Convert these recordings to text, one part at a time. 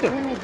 তো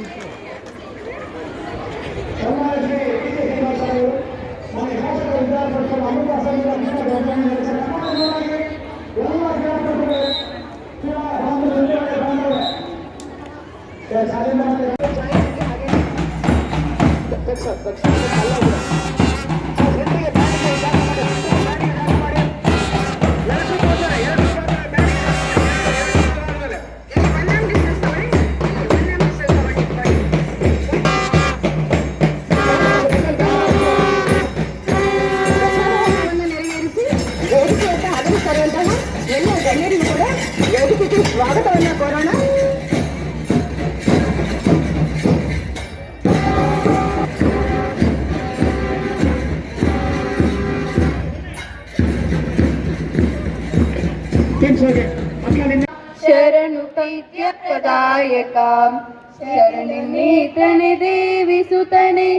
ಪ್ರದಾಯಕ ಶರಣಿ ದೇವಿ ಸುತನೆ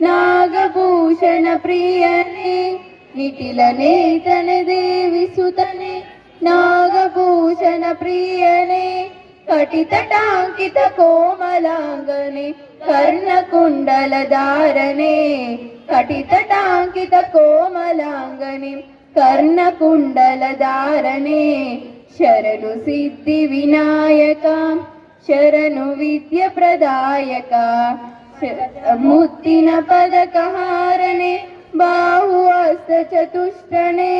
ನಾಗಭೂಷಣ ಪ್ರಿಯನೇ ನಿಟಿಲ ನೇತನೆ ದೇವಿ ಸುತನೆ ನಾಗಭೂಷಣ ಪ್ರಿಯನೇ ಕಟಿತಟಾಂಕಿತ ಕೋಮಲಾಂಗನೆ ಕರ್ಣಕುಂಡಲಧಾರನೆ ಕಟಿತಟಾಂಕಿತ ಕೋಮಲಾಂಗನೆ ಕರ್ಣಕುಂಡಲಧಾರನೆ ಶರಣು ಸಿದ್ಧಿ ವಿನಾಯಕ ಶರಣು ವಿದ್ಯ ಪ್ರದಾಯಕ. ಮುತ್ತಿನ ಪದಕ ಹಾರನೆ ಬಾಹು ಹಸ್ತ ಚತುಷ್ಟಣೆ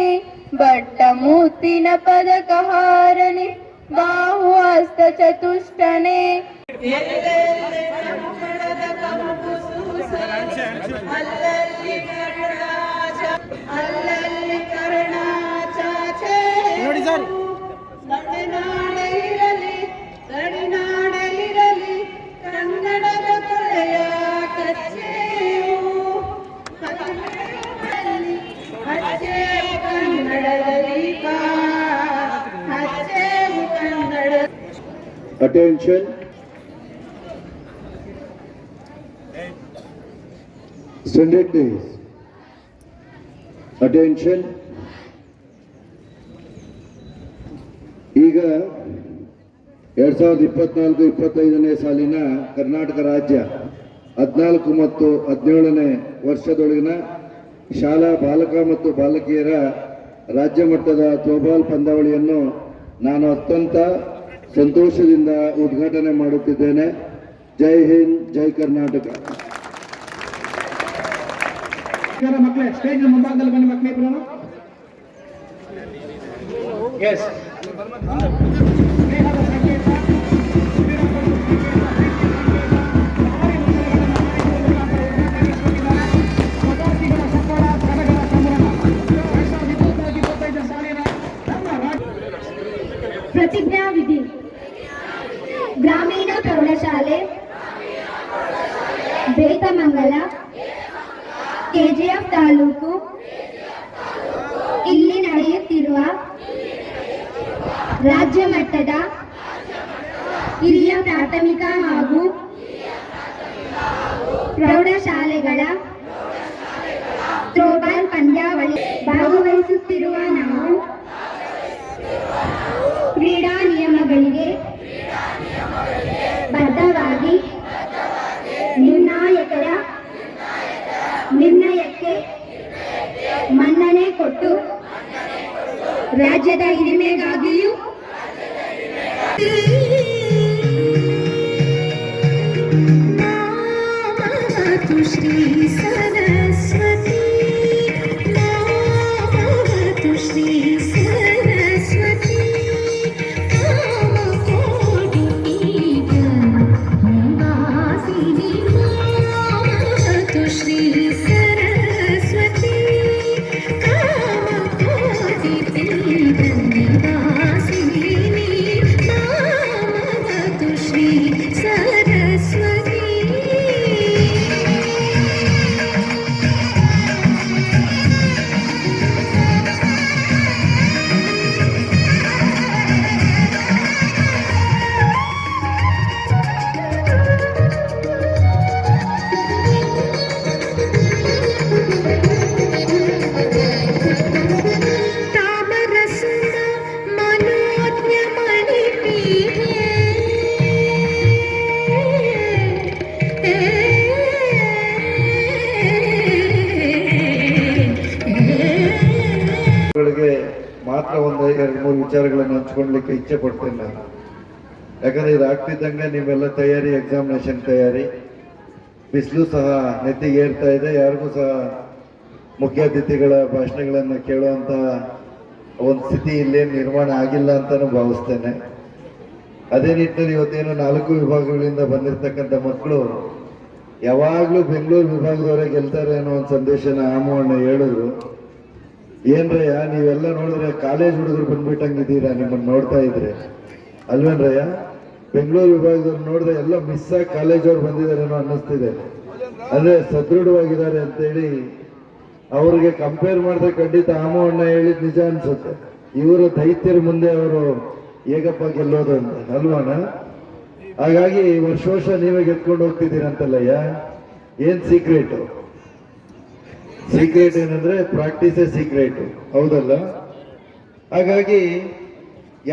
ಬಟ್ಟ ಮುತ್ತಿನ ಪದಕ ಹಾರನೆ ಬಾಹು ಹಸ್ತ ಚತುಷ್ಟಣೆ ನೋಡಿ ಸರ್. ಗಡಿನಾಡಲಿರಲಿ ಗಡಿನಾಡಲಿರಲಿ ಕನ್ನಡದ ಕೊಳೆಯ ಕಚ್ಚೆಯು ಕನ್ನಡದಲ್ಲಿ ಹಚ್ಚೆಯು ಕನ್ನಡದ ದೀಪ ಹಚ್ಚೆಯು Kannada Attention. Standard days. Attention. ಈಗ ಎರಡ್ ಸಾವಿರದ ಇಪ್ಪತ್ನಾಲ್ಕು ಇಪ್ಪತ್ತೈದನೇ ಸಾಲಿನ ಕರ್ನಾಟಕ ರಾಜ್ಯ ಹದಿನಾಲ್ಕು ಮತ್ತು ಹದಿನೇಳನೇ ವರ್ಷದೊಳಗಿನ ಶಾಲಾ ಬಾಲಕ ಮತ್ತು ಬಾಲಕಿಯರ ರಾಜ್ಯ ಮಟ್ಟದ ಥ್ರೋಬಾಲ್ ಪಂದ್ಯಾವಳಿಯನ್ನು ನಾನು ಅತ್ಯಂತ ಸಂತೋಷದಿಂದ ಉದ್ಘಾಟನೆ ಮಾಡುತ್ತಿದ್ದೇನೆ. ಜೈ ಹಿಂದ್ ಜೈ ಕರ್ನಾಟಕ. ಮಕ್ಕಳೇ ಸ್ಟೇಜ್ ಮುಂಭಾಗದಲ್ಲಿ ಬನ್ನಿ ಮಕ್ಕಳೇ ಎಸ್ ಪ್ರೌಢಶಾಲೆ ಬೇತಮಂಗಲ, ಕೆಜಿಎಫ್ ತಾಲೂಕು. ಇಲ್ಲಿ ನಡೆಯುತ್ತಿರುವ ರಾಜ್ಯ ಮಟ್ಟದ ಹಿರಿಯ ಪ್ರಾಥಮಿಕ ಹಾಗೂ ಪ್ರೌಢಶಾಲೆಗಳ ಥ್ರೋಬಾಲ್ ಪಂದ್ಯಾವಳಿ ಭಾಗವಹಿಸುತ್ತಿರುವ ನಾವು ರಾಜ್ಯದ ಹಿರಿಮೆಗಾಗಿಯೂ ಎರಡು ಮೂರು ವಿಚಾರಗಳನ್ನು ಹಂಚ್ಕೊಳ್ಲಿಕ್ಕೆ ಇಚ್ಛೆ ಪಡ್ತೇನೆ ನಾನು ಯಾಕಂದ್ರೆ ಇದು ಆಗ್ತಿದ್ದಂಗೆ ನೀವೆಲ್ಲ ತಯಾರಿ ಎಕ್ಸಾಮಿನೇಷನ್ ತಯಾರಿ. ಬಿಸಿಲು ಸಹ ನೆತ್ತಿಗೆ ಏರ್ತಾ ಇದೆ, ಯಾರಿಗೂ ಸಹ ಮುಖ್ಯ ಅತಿಥಿಗಳ ಭಾಷಣಗಳನ್ನು ಕೇಳುವಂತ ಒಂದು ಸ್ಥಿತಿ ಇಲ್ಲೇನು ನಿರ್ಮಾಣ ಆಗಿಲ್ಲ ಅಂತಾನು ಭಾವಿಸ್ತೇನೆ. ಅದೇ ನಿಟ್ಟಿನಲ್ಲಿ ಇವತ್ತೇನು ನಾಲ್ಕು ವಿಭಾಗಗಳಿಂದ ಬಂದಿರತಕ್ಕಂಥ ಮಕ್ಕಳು ಯಾವಾಗಲೂ ಬೆಂಗಳೂರು ವಿಭಾಗದವರೇ ಗೆಲ್ತಾರೆ ಅನ್ನೋ ಒಂದು ಸಂದೇಶನ ಆಮೋಹಣ್ಣ ಹೇಳಿದ್ರು. ಏನ್ರಯ್ಯ ನೀವೆಲ್ಲ ನೋಡಿದ್ರೆ ಕಾಲೇಜ್ ಹುಡುಗರು ಬಂದ್ಬಿಟ್ಟಂಗಿದ್ದೀರಾ, ನಿಮ್ಮನ್ನ ನೋಡ್ತಾ ಇದ್ರೆ. ಅಲ್ವೇನ್ರಯ್ಯ? ಬೆಂಗಳೂರು ವಿಭಾಗದವ್ರು ನೋಡಿದ್ರೆ ಎಲ್ಲ ಮಿಸ್ ಆಗಿ ಕಾಲೇಜ್ ಅವ್ರು ಬಂದಿದ್ದಾರೇನೋ ಅನ್ನಿಸ್ತಿದೆ. ಅಂದ್ರೆ ಸದೃಢವಾಗಿದ್ದಾರೆ ಅಂತೇಳಿ ಅವ್ರಿಗೆ ಕಂಪೇರ್ ಮಾಡಿದ್ರೆ ಖಂಡಿತ ಆಮೋಹಣ್ಣ ಹೇಳಿದ್ ನಿಜ ಅನ್ಸುತ್ತೆ. ಇವರು ದೈತ್ಯರ ಮುಂದೆ ಅವರು ಹೇಗಪ್ಪ ಗೆಲ್ಲೋದು ಅಂತ ಅಲ್ವಾಣ ಹಾಗಾಗಿ ವರ್ಷ ವರ್ಷ ನೀವೇ ಗೆದ್ಕೊಂಡು ಹೋಗ್ತಿದ್ದೀರಂತಲ್ಲಯ್ಯ. ಏನ್ ಸೀಕ್ರೆಟ್ ಸೀಕ್ರೆಟ್ ಏನಂದ್ರೆ ಪ್ರಾಕ್ಟೀಸೇ ಸೀಕ್ರೆಟ್ ಹೌದಲ್ಲ? ಹಾಗಾಗಿ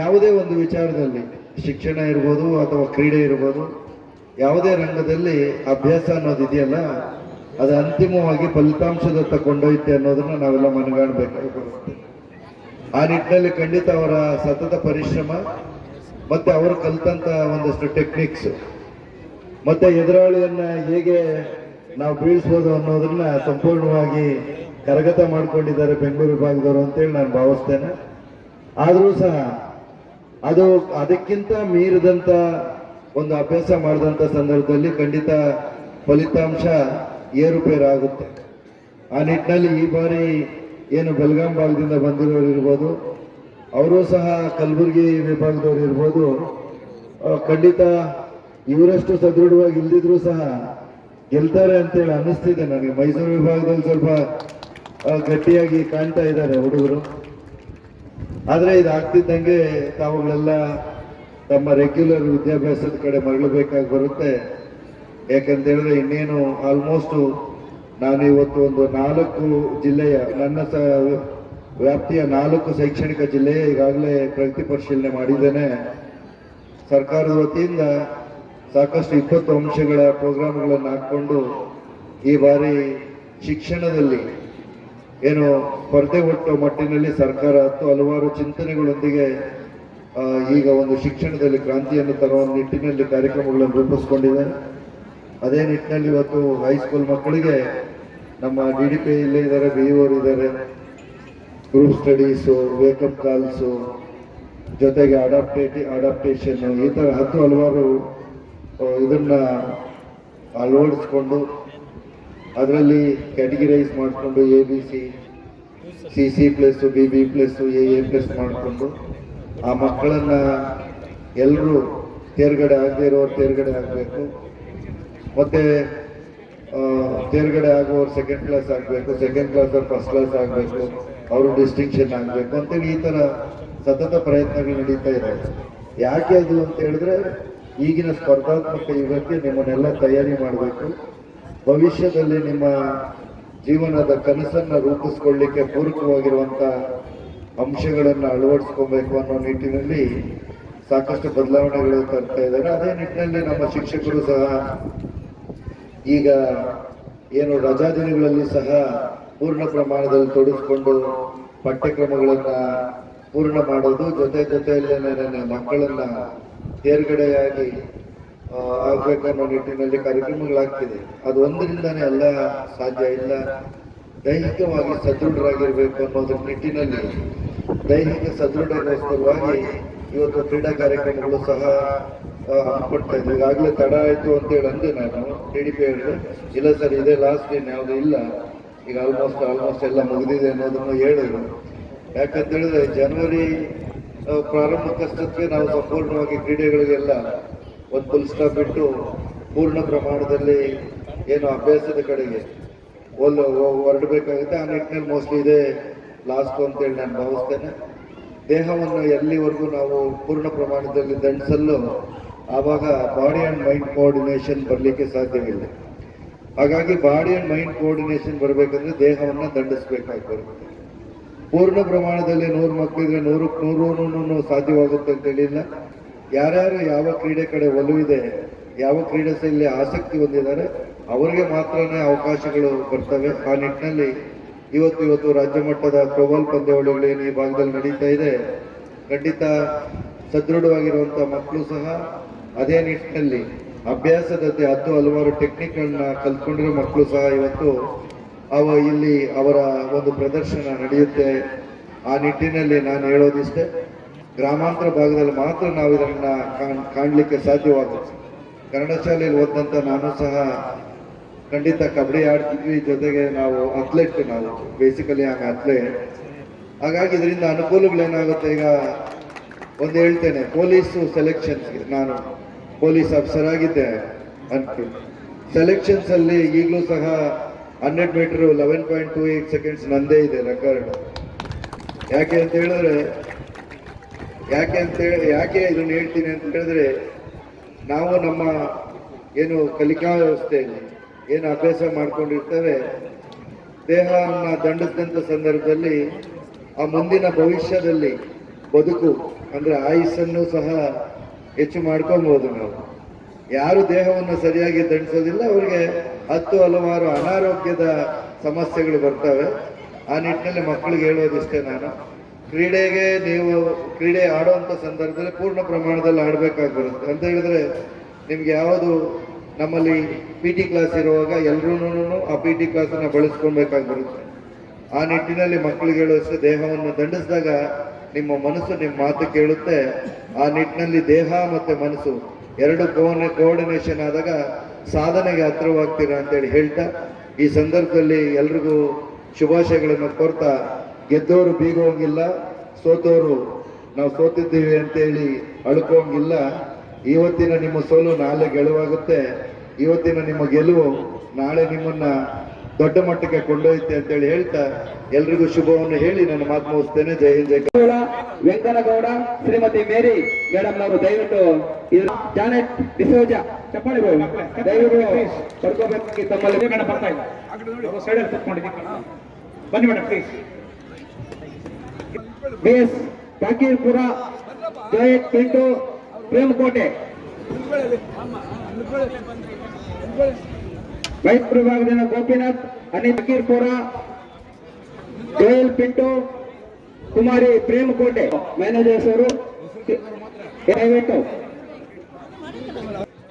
ಯಾವುದೇ ಒಂದು ವಿಚಾರದಲ್ಲಿ ಶಿಕ್ಷಣ ಇರ್ಬೋದು ಅಥವಾ ಕ್ರೀಡೆ ಇರ್ಬೋದು, ಯಾವುದೇ ರಂಗದಲ್ಲಿ ಅಭ್ಯಾಸ ಅನ್ನೋದು ಇದೆಯಲ್ಲ, ಅದು ಅಂತಿಮವಾಗಿ ಫಲಿತಾಂಶದತ್ತ ಕೊಂಡೊಯ್ತೆ ಅನ್ನೋದನ್ನ ನಾವೆಲ್ಲ ಮನಗಾಣಬೇಕಾಗಿ ಬರುತ್ತೆ ಆ ನಿಟ್ಟಿನಲ್ಲಿ ಖಂಡಿತ ಅವರ ಸತತ ಪರಿಶ್ರಮ, ಮತ್ತೆ ಅವರು ಕಲ್ತಂತ ಒಂದಷ್ಟು ಟೆಕ್ನಿಕ್ಸ್ ಮತ್ತೆ ಎದುರಾಳಿಯನ್ನ ಹೇಗೆ ನಾವು ಬೀಳಿಸ್ಬೋದು ಅನ್ನೋದನ್ನ ಸಂಪೂರ್ಣವಾಗಿ ಕರಗತ ಮಾಡ್ಕೊಂಡಿದ್ದಾರೆ ಬೆಂಗಳೂರು ವಿಭಾಗದವರು ಅಂತೇಳಿ ನಾನು ಭಾವಿಸ್ತೇನೆ. ಆದರೂ ಸಹ ಅದು ಅದಕ್ಕಿಂತ ಮೀರಿದಂತ ಒಂದು ಅಭ್ಯಾಸ ಮಾಡಿದಂಥ ಸಂದರ್ಭದಲ್ಲಿ ಖಂಡಿತ ಫಲಿತಾಂಶ ಏರುಪೇರಾಗುತ್ತೆ. ಆ ನಿಟ್ಟಿನಲ್ಲಿ ಈ ಬಾರಿ ಏನು ಬೆಳಗಾಂ ಭಾಗದಿಂದ ಬಂದಿರೋರು ಇರ್ಬೋದು, ಅವರು ಸಹ ಕಲಬುರಗಿ ವಿಭಾಗದವ್ರು ಇರ್ಬೋದು ಖಂಡಿತ ಇವರಷ್ಟು ಸದೃಢವಾಗಿ ಇಲ್ದಿದ್ರು ಸಹ ಗೆಲ್ತಾರೆ ಅಂತೇಳಿ ಅನ್ನಿಸ್ತಿದೆ ನನಗೆ. ಮೈಸೂರು ವಿಭಾಗದಲ್ಲಿ ಸ್ವಲ್ಪ ಗಟ್ಟಿಯಾಗಿ ಕಾಣ್ತಾ ಇದ್ದಾರೆ ಹುಡುಗರು. ಆದ್ರೆ ಇದಾಗ್ತಿದ್ದಂಗೆ ತಾವುಗಳೆಲ್ಲ ತಮ್ಮ ರೆಗ್ಯುಲರ್ ವಿದ್ಯಾಭ್ಯಾಸದ ಕಡೆ ಮರಳಬೇಕಾಗಿ ಬರುತ್ತೆ. ಯಾಕಂತೇಳಿದ್ರೆ ಇನ್ನೇನು ಆಲ್ಮೋಸ್ಟ್ ನಾನು ಇವತ್ತು ಒಂದು ನಾಲ್ಕು ಜಿಲ್ಲೆಯ, ನನ್ನ ಸ, ವ್ಯಾಪ್ತಿಯ ನಾಲ್ಕು ಶೈಕ್ಷಣಿಕ ಜಿಲ್ಲೆಯ ಈಗಾಗಲೇ ಪ್ರಗತಿ ಪರಿಶೀಲನೆ ಮಾಡಿದ್ದೇನೆ. ಸರ್ಕಾರದ ವತಿಯಿಂದ ಸಾಕಷ್ಟು ಇಪ್ಪತ್ತು ಅಂಶಗಳ ಪ್ರೋಗ್ರಾಮ್ಗಳನ್ನು ಹಾಕ್ಕೊಂಡು ಈ ಬಾರಿ ಶಿಕ್ಷಣದಲ್ಲಿ ಏನು ಸ್ಪರ್ಧೆ ಒಟ್ಟು ಮಟ್ಟಿನಲ್ಲಿ ಸರ್ಕಾರ ಹತ್ತು ಹಲವಾರು ಚಿಂತನೆಗಳೊಂದಿಗೆ ಈಗ ಒಂದು ಶಿಕ್ಷಣದಲ್ಲಿ ಕ್ರಾಂತಿಯನ್ನು ತರುವ ನಿಟ್ಟಿನಲ್ಲಿ ಕಾರ್ಯಕ್ರಮಗಳನ್ನು ರೂಪಿಸ್ಕೊಂಡಿದೆ. ಅದೇ ನಿಟ್ಟಿನಲ್ಲಿ ಇವತ್ತು ಹೈಸ್ಕೂಲ್ ಮಕ್ಕಳಿಗೆ ನಮ್ಮ ಡಿ ಡಿ ಪಿ ಇಲ್ಲೇ ಇದ್ದಾರೆ, ಬಿ ಅವರು ಇದ್ದಾರೆ. ಗ್ರೂಪ್ ಸ್ಟಡೀಸು ವೇಕಪ್ ಕಾಲ್ಸು ಜೊತೆಗೆ ಅಡಾಪ್ಟೇಟಿ ಅಡಾಪ್ಟೇಷನ್ ಈ ಥರ ಹತ್ತು ಹಲವಾರು ಇದನ್ನ ಅಳವಡಿಸ್ಕೊಂಡು ಅದರಲ್ಲಿ ಕ್ಯಾಟಗಿರೈಸ್ ಮಾಡಿಕೊಂಡು A B C C C plus B B plus A A plus ಮಾಡಿಕೊಂಡು ಆ ಮಕ್ಕಳನ್ನು ಎಲ್ಲರೂ ತೇರ್ಗಡೆ ಆಗದೆ ಇರೋರು ತೇರ್ಗಡೆ ಆಗಬೇಕು. ಮತ್ತು ತೇರ್ಗಡೆ ಆಗೋರು ಸೆಕೆಂಡ್ ಕ್ಲಾಸ್ ಆಗಬೇಕು ಸೆಕೆಂಡ್ ಕ್ಲಾಸ್ ಅವ್ರು ಫಸ್ಟ್ ಕ್ಲಾಸ್ ಆಗಬೇಕು ಅವರು ಡಿಸ್ಟಿಂಕ್ಷನ್ ಆಗಬೇಕು ಅಂತೇಳಿ ಈ ಥರ ಸತತ ಪ್ರಯತ್ನಗಳು ನಡೀತಾ ಇದೆ ಯಾಕೆ ಅದು ಅಂತ ಹೇಳಿದ್ರೆ ಈಗಿನ ಸ್ಪರ್ಧಾತ್ಮಕ ಯುಗಕ್ಕೆ ನಿಮ್ಮನ್ನೆಲ್ಲ ತಯಾರಿ ಮಾಡಬೇಕು. ಭವಿಷ್ಯದಲ್ಲಿ ನಿಮ್ಮ ಜೀವನದ ಕನಸನ್ನು ರೂಪಿಸ್ಕೊಳ್ಳಿಕ್ಕೆ ಪೂರಕವಾಗಿರುವಂಥ ಅಂಶಗಳನ್ನು ಅಳವಡಿಸ್ಕೊಬೇಕು ಅನ್ನೋ ನಿಟ್ಟಿನಲ್ಲಿ ಸಾಕಷ್ಟು ಬದಲಾವಣೆಗಳು ತರ್ತಾ ಇದ್ದಾರೆ. ಅದೇ ನಿಟ್ಟಿನಲ್ಲಿ ನಮ್ಮ ಶಿಕ್ಷಕರು ಸಹ ಈಗ ಏನು ರಜಾ ದಿನಗಳಲ್ಲಿ ಸಹ ಪೂರ್ಣ ಪ್ರಮಾಣದಲ್ಲಿ ತೊಡಗಿಸ್ಕೊಂಡು ಪಠ್ಯಕ್ರಮಗಳನ್ನು ಪೂರ್ಣ ಮಾಡೋದು ಜೊತೆ ಜೊತೆಯಲ್ಲೇನೆ ಮಕ್ಕಳನ್ನ ತೇರ್ಗಡೆಯಾಗಿ ಆಗ್ಬೇಕನ್ನೋ ನಿಟ್ಟಿನಲ್ಲಿ ಕಾರ್ಯಕ್ರಮಗಳಾಗ್ತಿದೆ. ಅದು ಒಂದರಿಂದಾನೇ ಅಲ್ಲ, ಸಾಧ್ಯ ಇಲ್ಲ. ದೈಹಿಕವಾಗಿ ಸದೃಢರಾಗಿರ್ಬೇಕು ಅನ್ನೋದ್ರ ನಿಟ್ಟಿನಲ್ಲಿ, ದೈಹಿಕ ಸದೃಢಗೋಸ್ಕರವಾಗಿ ಇವತ್ತು ಕ್ರೀಡಾ ಕಾರ್ಯಕ್ರಮಗಳು ಸಹ ಕೊಡ್ತಾ ಇದ್ದೀವಿ ಈಗಾಗಲೇ ತಡ ಆಯ್ತು ಅಂತೇಳಿ ಅಂದೆ ನಾನು. ಟಿ ಡಿ ಪಿ ಹೇಳಿದೆ ಇಲ್ಲ ಸರ್, ಇದೇ ಲಾಸ್ಟ್ ಡೇನ್ ಯಾವುದೂ ಇಲ್ಲ. ಈಗ ಆಲ್ಮೋಸ್ಟ್ ಆಲ್ಮೋಸ್ಟ್ ಎಲ್ಲ ಮುಗಿದಿದೆ ಅನ್ನೋದನ್ನು ಹೇಳಿದ್ರು. ಯಾಕಂತ ಹೇಳಿದ್ರೆ ಜನವರಿ ಆ, ಪ್ರಾರಂಭಕ್ಕಷ್ಟಕ್ಕೆ ನಾವು ಸಂಪೂರ್ಣವಾಗಿ ಕ್ರೀಡೆಗಳಿಗೆಲ್ಲ ಒಂದು ಫುಲ್ ಸ್ಟಾಪ್ ಬಿಟ್ಟು ಪೂರ್ಣ ಪ್ರಮಾಣದಲ್ಲಿ ಏನು ಅಭ್ಯಾಸದ ಕಡೆಗೆ ಒಲ್ಲು ಹೊರಡಬೇಕಾಗುತ್ತೆ. ಆ ನಿಟ್ಟಿನಲ್ಲಿ ಮೋಸ್ಟ್ಲಿ ಇದೆ ಲಾಸ್ಟ್ ಅಂತೇಳಿ ನಾನು ಭಾವಿಸ್ತೇನೆ. ದೇಹವನ್ನು ಎಲ್ಲಿವರೆಗೂ ನಾವು ಪೂರ್ಣ ಪ್ರಮಾಣದಲ್ಲಿ ದಂಡಿಸಲು ಆವಾಗ ಬಾಡಿ ಆ್ಯಂಡ್ ಮೈಂಡ್ ಕೋಆರ್ಡಿನೇಷನ್ ಬರಲಿಕ್ಕೆ ಸಾಧ್ಯವಿಲ್ಲ. ಹಾಗಾಗಿ ಬಾಡಿ ಆ್ಯಂಡ್ ಮೈಂಡ್ ಕೋಆರ್ಡಿನೇಷನ್ ಬರಬೇಕಂದ್ರೆ ದೇಹವನ್ನು ದಂಡಿಸಬೇಕಾಗಿ ಬರುತ್ತೆ ಪೂರ್ಣ ಪ್ರಮಾಣದಲ್ಲಿ ನೂರು ಮಕ್ಕಳಿದ್ರೆ ನೂರಕ್ಕೆ ನೂರು ಸಾಧ್ಯವಾಗುತ್ತೆ ಅಂತ ಹೇಳಿಲ್ಲ. ಯಾರ್ಯಾರು ಯಾವ ಕ್ರೀಡೆ ಕಡೆ ಒಲವಿದೆ ಯಾವ ಕ್ರೀಡೆ ಶೈಲಿ ಆಸಕ್ತಿ ಹೊಂದಿದ್ದಾರೆ, ಅವರಿಗೆ ಮಾತ್ರನೇ ಅವಕಾಶಗಳು ಬರ್ತವೆ. ಆ ನಿಟ್ಟಿನಲ್ಲಿ ಇವತ್ತು ಇವತ್ತು ರಾಜ್ಯ ಮಟ್ಟದ ಥ್ರೋಬಾಲ್ ಪಂದ್ಯಾವಳಿಗಳು ಏನು ಈ ಭಾಗದಲ್ಲಿ ನಡೀತಾ ಇದೆ, ಖಂಡಿತ ಸದೃಢವಾಗಿರುವಂಥ ಮಕ್ಕಳು ಸಹ ಅದೇ ನಿಟ್ಟಿನಲ್ಲಿ ಅಭ್ಯಾಸದಂತೆ ಹತ್ತು ಹಲವಾರು ಟೆಕ್ನಿಕ್ಗಳನ್ನ ಕಲ್ತ್ಕೊಂಡಿರೋ ಮಕ್ಕಳು ಸಹ ಇವತ್ತು ಅವ ಇಲ್ಲಿ ಅವರ ಒಂದು ಪ್ರದರ್ಶನ ನಡೆಯುತ್ತೆ. ಆ ನಿಟ್ಟಿನಲ್ಲಿ ನಾನು ಹೇಳೋದಿಷ್ಟೇ, ಗ್ರಾಮಾಂತರ ಭಾಗದಲ್ಲಿ ಮಾತ್ರ ನಾವು ಇದನ್ನು ಕಾಣ್- ಕಾಣ್ಲಿಕ್ಕೆ ಸಾಧ್ಯವಾಗುತ್ತೆ. ಕನ್ನಡ ಶಾಲೆಯಲ್ಲಿ ಓದಿದಂಥ ನಾನು ಸಹ ಖಂಡಿತ ಕಬಡ್ಡಿ ಆಡ್ತಿದ್ವಿ, ಜೊತೆಗೆ ನಾವು ಅಥ್ಲೆಟ್, ನಾವು ಬೇಸಿಕಲಿ ಆಮೆ ಅಥ್ಲೆಟ್ ಹಾಗಾಗಿ ಇದರಿಂದ ಅನುಕೂಲಗಳೇನಾಗುತ್ತೆ ಈಗ? ಒಂದು ಹೇಳ್ತೇನೆ ಪೊಲೀಸು ಸೆಲೆಕ್ಷನ್ಸ್ಗೆ ನಾನು ಪೊಲೀಸ್ ಆಫೀಸರ್ ಆಗಿದ್ದೆ ಅಂತ ಸೆಲೆಕ್ಷನ್ಸಲ್ಲಿ ಈಗಲೂ ಸಹ hundred metre eleven point two eight seconds ನಂದೇ ಇದೆ ರೆಕಾರ್ಡ್ ಯಾಕೆ ಅಂತ ಹೇಳಿದ್ರೆ, ಯಾಕೆ ಅಂತ ಯಾಕೆ ಇದನ್ನು ಹೇಳ್ತೀನಿ ಅಂತ ಹೇಳಿದ್ರೆ, ನಾವು ನಮ್ಮ ಏನು ಕಲಿಕಾ ವ್ಯವಸ್ಥೆಯಲ್ಲಿ ಏನು ಅಭ್ಯಾಸ ಮಾಡ್ಕೊಂಡಿರ್ತೇವೆ ದೇಹವನ್ನು ದಂಡಿಸಿದಂಥ ಸಂದರ್ಭದಲ್ಲಿ ಆ ಮುಂದಿನ ಭವಿಷ್ಯದಲ್ಲಿ ಬದುಕು ಅಂದರೆ ಆಯುಸ್ಸನ್ನು ಸಹ ಹೆಚ್ಚು ಮಾಡ್ಕೊಬೋದು ನಾವು. ಯಾರು ದೇಹವನ್ನು ಸರಿಯಾಗಿ ದಂಡಿಸೋದಿಲ್ಲ, ಅವರಿಗೆ ಹತ್ತು ಹಲವಾರು ಅನಾರೋಗ್ಯದ ಸಮಸ್ಯೆಗಳು ಬರ್ತವೆ. ಆ ನಿಟ್ಟಿನಲ್ಲಿ ಮಕ್ಕಳಿಗೆ ಹೇಳೋದಿಷ್ಟೇ ನಾನು. ಕ್ರೀಡೆಗೆ ನೀವು ಕ್ರೀಡೆ ಆಡುವಂಥ ಸಂದರ್ಭದಲ್ಲಿ ಪೂರ್ಣ ಪ್ರಮಾಣದಲ್ಲಿ ಆಡಬೇಕಾಗಿ ಬರುತ್ತೆ ಅಂತ ಹೇಳಿದ್ರೆ ನಿಮ್ಗೆ ಯಾವುದು ನಮ್ಮಲ್ಲಿ ಪಿ ಟಿ ಕ್ಲಾಸ್ ಇರುವಾಗ ಎಲ್ಲರೂ ಆ ಪಿ ಟಿ ಕ್ಲಾಸನ್ನು ಬಳಸ್ಕೊಳ್ಬೇಕಾಗಿ ಬರುತ್ತೆ ಆ ನಿಟ್ಟಿನಲ್ಲಿ ಮಕ್ಕಳಿಗೆ ಹೇಳುವಷ್ಟು ದೇಹವನ್ನು ದಂಡಿಸಿದಾಗ ನಿಮ್ಮ ಮನಸ್ಸು ನಿಮ್ಮ ಮಾತು ಕೇಳುತ್ತೆ. ಆ ನಿಟ್ಟಿನಲ್ಲಿ ದೇಹ ಮತ್ತೆ ಮನಸ್ಸು ಎರಡು ಕೋನೆ ಕೋಆರ್ಡಿನೇಷನ್ ಆದಾಗ ಸಾಧನೆಗೆ ಹತ್ರವಾಗ್ತೀರಾ ಅಂತೇಳಿ ಹೇಳ್ತಾ, ಈ ಸಂದರ್ಭದಲ್ಲಿ ಎಲ್ರಿಗೂ ಶುಭಾಶಯಗಳನ್ನು ಕೋರ್ತಾ ಗೆದ್ದವರು ಬೀಗೋಂಗಿಲ್ಲ ಸೋತವರು ನಾವು ಸೋತಿದ್ದೀವಿ ಅಂತೇಳಿ ಅಳ್ಕೋಂಗಿಲ್ಲ ಇವತ್ತಿನ ನಿಮ್ಮ ಸೋಲು ನಾಳೆ ಗೆಲುವಾಗುತ್ತೆ. ಇವತ್ತಿನ ನಿಮ್ಮ ಗೆಲುವು ನಾಳೆ ನಿಮ್ಮನ್ನ ದೊಡ್ಡ ಮಟ್ಟಕ್ಕೆ ಕೊಂಡೊಯ್ತೆ ಅಂತೇಳಿ ಹೇಳ್ತಾ ಎಲ್ರಿಗೂ ಶುಭವನ್ನು ಹೇಳಿ ನನ್ನ ಮಾತು ಮುಗಿಸ್ತೇನೆ ಜೈ ಹಿಂದ್ ಜೈ ಕರ್ನಾಟಕ. ವೆಂಕನಗೌಡ ಶ್ರೀಮತಿ ಮೇರಿ ಮೇಡಮ್ ಅವರು ದಯವಿಟ್ಟು ಇದು ಜಾನೆಟ್ ಡಿಸೋಜ ಚಪ್ಪಾಳಿ. ದಯವಿಟ್ಟು ಬರ್ಕೋಬೇಕಾಗಿ ತಮ್ಮಲ್ಲಿ ಮೇಡಮ್ ಬರ್ತಾ ಇಲ್ಲ ಸೈಡಲ್ಲಿ ಕೂತ್ಕೊಂಡಿದ್ದೀವಿ ಬನ್ನಿ madam please B S Pakirpura Jayat Pintu Premakote vice ವಿಭಾಗದಿಂದ ಗೋಪಿನಾಥ್ ಅನಿಲ್ ಫಕೀರ್ಪುರ ಗೋಯಲ್ ಪಿಂಟು ಕುಮಾರಿ ಪ್ರೇಮಕೋಟೆ ಮ್ಯಾನೇಜರ್ಸ್ ಅವರು ದಯವಿಟ್ಟು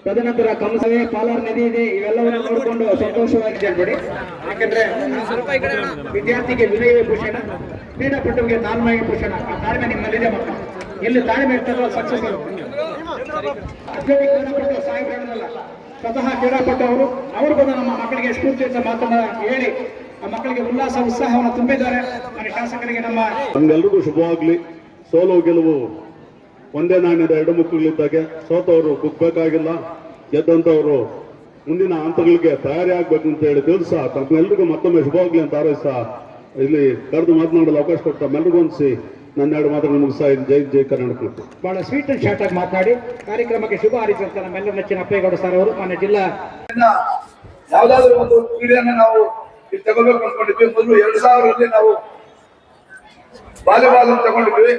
ತದನಂತರ ಕಮಸವೆ, ಪಾಲಾರ್ ನದಿ ಇದೆ, ಇವೆಲ್ಲವನ್ನು ನೋಡಿಕೊಂಡು ಸಂತೋಷವಾಗಿ ಬಿಡಿ ಯಾಕಂದ್ರೆ ವಿದ್ಯಾರ್ಥಿಗೆ ವಿನಯವೇ ಭೂಷಣ ಕ್ರೀಡಾಪಟುವಿಗೆ ತಾಳ್ಮೆಯ ಭೂಷಣ ಆ ತಾಳ್ಮೆ ನಿಮ್ಮಲ್ಲಿದೆ ಮಕ್ಕಳು. ಎಲ್ಲಿ ತಾಳ್ಮೆ ಇರ್ತದೋ ಸಕ್ಸಸ್ ಸಾಹೇಬ್ರಲ್ಲ ಸ್ವತಃ ಕ್ರೀಡಾಪಟು ಅವರು ಬಂದು ನಮ್ಮ ಮಕ್ಕಳಿಗೆ ಸ್ಫೂರ್ತಿಯಿಂದ ಮಾತನ್ನ ಹೇಳಿ, ಆ ಮಕ್ಕಳಿಗೆ ಉಲ್ಲಾಸ, ಉತ್ಸಾಹವನ್ನು ತುಂಬಿದ್ದಾರೆ. ಶಾಸಕರಿಗೆ ನಮ್ಮ ನಮ್ಗೆಲ್ರಿಗೂ ಶುಭವಾಗ್ಲಿ. ಸೋಲು ಗೆಲುವು ಒಂದೇ ನಾಣ್ಯದ ಎರಡು ಮುಖಗಳಿದ್ದಾಗೆ ಸೋತವರು ಕುಗ್ಬೇಕಾಗಿಲ್ಲ. ಗೆದ್ದಂಥವರು ಮುಂದಿನ ಹಂತಗಳಿಗೆ ತಯಾರಿ ಆಗ್ಬೇಕು ಅಂತ ಹೇಳಿ ತಿಳಿಸ, ತಮ್ಮೆಲ್ರಿಗೂ ಮತ್ತೊಮ್ಮೆ ಶುಭವಾಗ್ಲಿ ಅಂತ ಹಾರೈಸ ಇಲ್ಲಿ ಕರೆದು ಮಾತನಾಡಲು ಅವಕಾಶ ಕೊಟ್ಟ ಮೆಲ್ರಿಗೂ ಅನಿಸಿ. ನನ್ನ ಎರಡು ಮಾತುಗಳನ್ನು ಮುಗಿಸ್ತಾ ಇದ್ದೀನಿ. ಜೈ ಜೈ ಕರ್ನಾಟಕ ಬಹಳ ಸ್ವೀಟ್ ಅಂಡ್ ಶಾರ್ಟ್ ಆಗಿ ಮಾತನಾಡಿ ಕಾರ್ಯಕ್ರಮಕ್ಕೆ ಶುಭ ಹಾರೈಸಿದಂತ ನಮ್ಮೆಲ್ಲರ ನೆಚ್ಚಿನ ಅಪ್ಪೇಗೌಡ ಸರ್ ಅವರು. ಮಾನ್ಯ ಜಿಲ್ಲಾ ಯಾವುದಾದ್ರೂ ಒಂದು ಕ್ರೀಡೆಯನ್ನು ನಾವು ಇಲ್ಲಿ ತಗೋಬೇಕು ಅನ್ಕೊಂಡಿದ್ವಿ. ಮೊದಲು ಎರಡ್ ಸಾವಿರದಲ್ಲಿ ನಾವು ವಾಲಿಬಾಲ್ ಅಂತ ತಗೊಂಡಿದ್ವಿ.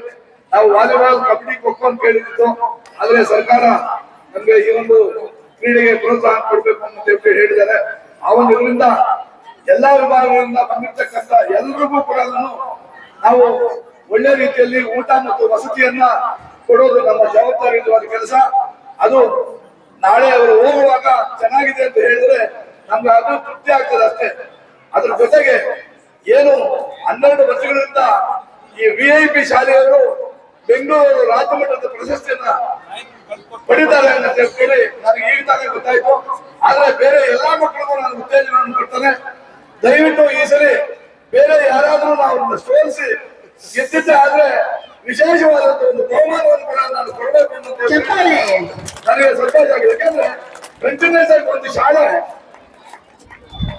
ನಾವು ವಾಲಿಬಾಲ್ ಕಬಡ್ಡಿ ಖೋಖೋ ಅಂತ ಕೇಳಿದ್ದು ಆದ್ರೆ ಸರ್ಕಾರ ನಮ್ಗೆ ಈ ಒಂದು ಕ್ರೀಡೆಗೆ ಪ್ರೋತ್ಸಾಹ ಕೊಡ್ಬೇಕು ಅಂತ ಹೇಳಿ ಹೇಳಿದ್ದಾರೆ. ಆ ಒಂದು ಇದರಿಂದ ಎಲ್ಲಾ ವಿಭಾಗಗಳಿಂದ ಬಂದಿರ್ತಕ್ಕಂಥ ಎಲ್ರಿಗೂ ಕೂಡ ನಾವು ಒಳ್ಳೆ ರೀತಿಯಲ್ಲಿ ಊಟ ಮತ್ತು ವಸತಿಯನ್ನ ಕೊಡೋದು ನಮ್ಮ ಜವಾಬ್ದಾರಿಯುತವಾದ ಕೆಲಸ. ಅದು ನಾಳೆ ಅವರು ಹೋಗುವಾಗ ಚೆನ್ನಾಗಿದೆ ಅಂತ ಹೇಳಿದ್ರೆ ನಮ್ಗೆ ಅದು ತೃಪ್ತಿ ಆಗ್ತದೆ ಅಷ್ಟೇ. ಅದ್ರ ಜೊತೆಗೆ ಏನು ಹನ್ನೆರಡು ವರ್ಷಗಳಿಂದ ಈ ವಿ ಐ ಪಿ ಶಾಲೆಯವರು ಬೆಂಗಳೂರು ರಾಜ್ಯ ಮಟ್ಟದ ಪ್ರಶಸ್ತಿಯನ್ನ ಪಡಿತಾರೆ ಅಂತ ಕೇಳಿ ನನಗೆ ಈಗ ತಾನೇ ಗೊತ್ತಾಯ್ತು ಆದ್ರೆ ಬೇರೆ ಎಲ್ಲಾ ಮಕ್ಕಳಿಗೂ ನಾನು ಉತ್ತೇಜನವನ್ನು ಕೊಡ್ತೇನೆ ದಯವಿಟ್ಟು ಈ ಸರಿ ಬೇರೆ ಯಾರಾದ್ರೂ ನಾವು ಸೋಲಿಸಿ ಗೆದ್ದಿದ್ದೆ ಆದ್ರೆ ವಿಶೇಷವಾದಂತ ಒಂದು ಬಹುಮಾನವನ್ನು ಕೂಡ ನಾನು ಕೊಡಬೇಕು ಅಂತ ಚಪ್ಪಾಳೆ. ನನಗೆ ಸಂತೋಷ ಆಗಿದೆ ಯಾಕಂದ್ರೆ ಕಂಟಿನ್ಯೂಸ್ ಆಗಿ ಒಂದು ಶಾಲೆ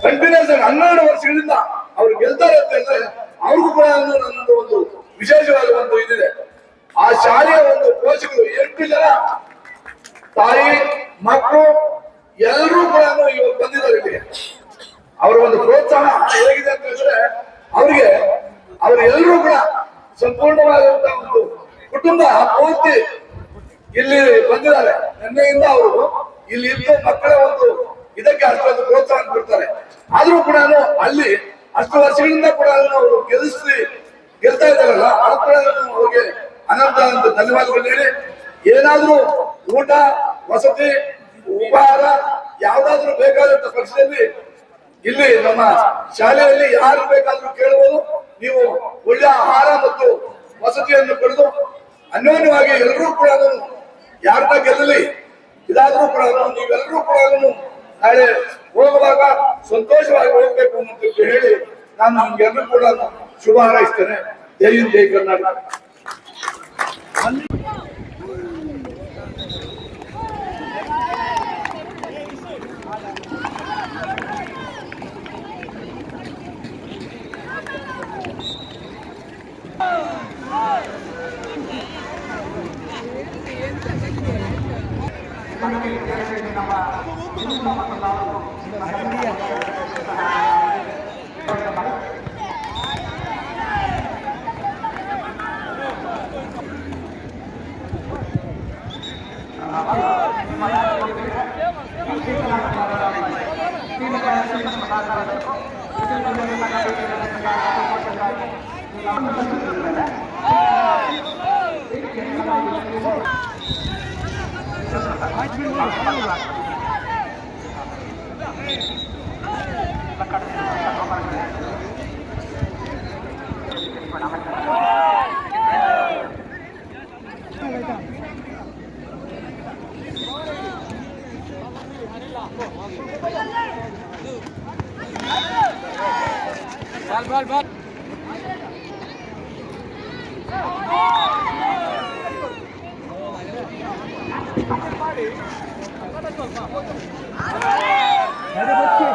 ಕಂಟಿನ್ಯೂಸ್ ಆಗಿ ಹನ್ನೆರಡು ವರ್ಷಗಳಿಂದ ಅವ್ರು ಗೆಲ್ತಾರೆ ಅಂತ ಹೇಳಿದ್ರೆ ಅವ್ರಿಗೂ ಕೂಡ ಒಂದು ನನ್ನದು ಒಂದು ವಿಶೇಷವಾದ ಒಂದು ಇದಿದೆ ಆ ಶಾಲೆಯ ಒಂದು ಕೋಚಗಳು ಎಂಟು ಜನ ತಾಯಿ ಮಕ್ಕಳು ಎಲ್ಲರೂ ಕೂಡ ಇವತ್ತು ಬಂದಿದ್ದಾರೆ ಇಲ್ಲಿ. ಅವರ ಒಂದು ಪ್ರೋತ್ಸಾಹ ಹೇಗಿದೆ ಅಂತ ಹೇಳಿದ್ರೆ, ಅವರಿಗೆ ಅವರೆಲ್ಲರೂ ಕೂಡ ಸಂಪೂರ್ಣವಾದಂತಹ ಒಂದು ಕುಟುಂಬ ಪೂರ್ತಿ ಇಲ್ಲಿ ಬಂದಿದ್ದಾರೆ. ನಿನ್ನೆಯಿಂದ ಅವರು ಇಲ್ಲಿ ಇದ್ದು ಮಕ್ಕಳ ಒಂದು ಇದಕ್ಕೆ ಅಷ್ಟೊಂದು ಪ್ರೋತ್ಸಾಹ ಕೊಡ್ತಾರೆ. ಆದ್ರೂ ಕೂಡ ಅಲ್ಲಿ ಅಷ್ಟು ವರ್ಷಗಳಿಂದ ಕೂಡ ಅವರು ಗೆಲ್ಲಿಸಿ, ಗೆಲ್ತಾ ಇದ್ದಾರಲ್ಲ, ಅದು ಕೂಡ ಅವ್ರಿಗೆ ಅನಂತ ಧನ್ಯವಾದಗಳು ಹೇಳಿ, ಏನಾದ್ರೂ ಊಟ, ವಸತಿ ಉಪಹಾರ ಯಾವ್ದಾದ್ರು ಬೇಕಾದಂತ ಪರಿಸ್ಥಿತಿಯಲ್ಲಿ ಇಲ್ಲಿ ನಮ್ಮ ಶಾಲೆಯಲ್ಲಿ ಯಾರು ಬೇಕಾದ್ರೂ ಕೇಳಬಹುದು ನೀವು ಒಳ್ಳೆಯ ಆಹಾರ ಮತ್ತು ವಸತಿಯನ್ನು ಪಡೆದು ಅನ್ಯೋನ್ಯವಾಗಿ ಎಲ್ಲರೂ ಕೂಡ ಯಾರನ್ನ ಗೆಲ್ಲಲಿ ಇದಾದ್ರೂ ಕೂಡ ನೀವೆಲ್ಲರೂ ಕೂಡ ನಾಳೆ ಹೋಗುವಾಗ ಸಂತೋಷವಾಗಿ ಹೋಗ್ಬೇಕು ಅಂತ ಹೇಳಿ ನಾನು ನಿಮ್ಗೆಲ್ಲರೂ ಕೂಡ ಶುಭ ಹಾರೈಸ್ತೇನೆ. ಜೈ ಹಿಂದ್, ಜೈ ಕರ್ನಾಟಕ. Terima kasih. ভালো ভালো ভালো ಆಯ್ತಾ ತಿಂದೆ